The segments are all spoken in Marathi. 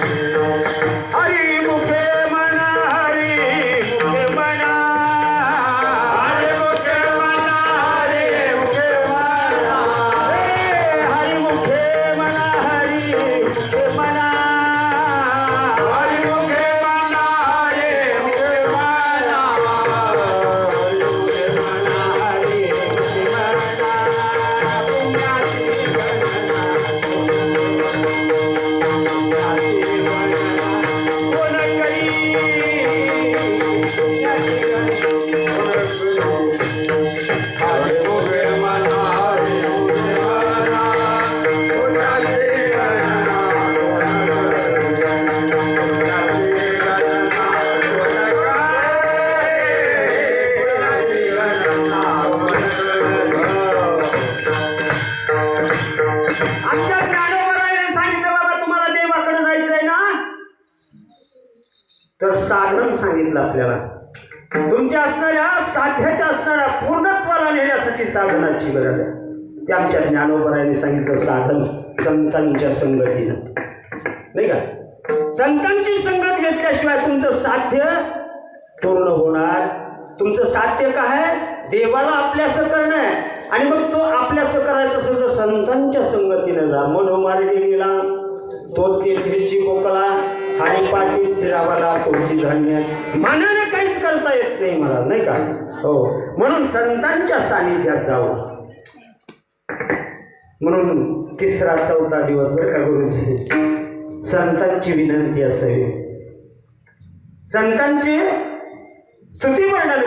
don't तर साधन सांगितलं आपल्याला. तुमच्या असणाऱ्या साध्याच्या असणाऱ्या पूर्णत्वाला नेण्यासाठी साधनाची गरज आहे. ते आमच्या ज्ञानोबराने सांगितलं साधन संतांच्या संगतीनं. नाही का? संतांची संगत घेतल्याशिवाय तुमचं साध्य पूर्ण होणार. तुमचं साध्य काय आहे? देवाला आपल्यासं करणं आहे. आणि मग तो आपल्यासं करायचं असेल तर संतांच्या संगतीनं जा. मनोमारी गेला तो तेथीलची कोकला आणि पाठी स्थिरावाला तुमची धान्य. मनाने करता येत नाही मला नाही का? हो. म्हणून संतांच्या सानिध्यात जावं. म्हणून तिसरा चौथा दिवस बरं का गुरुजी? संतांची विनंती असावी. संतांची स्तुती वर्णन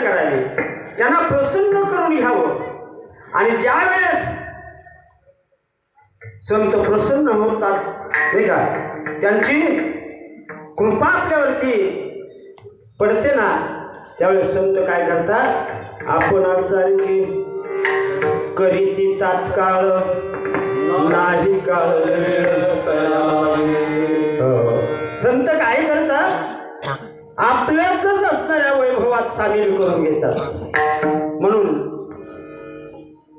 त्यांना प्रसन्न करून घ्यावं. आणि ज्या वेळेस संत प्रसन्न होतात नाही का? त्यांची कृपा आपल्यावरती पडते ना त्यावेळेस संत काय करतात? आपण सारखी करीती तात्काळ नाही काळ. हो. संत काय करतात? आपल्याच असणाऱ्या वैभवात सामील करून घेतात. म्हणून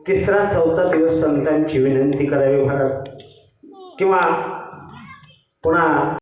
तिसरा चौथा दिवस संतांची विनंती करावी भारत. किंवा पुन्हा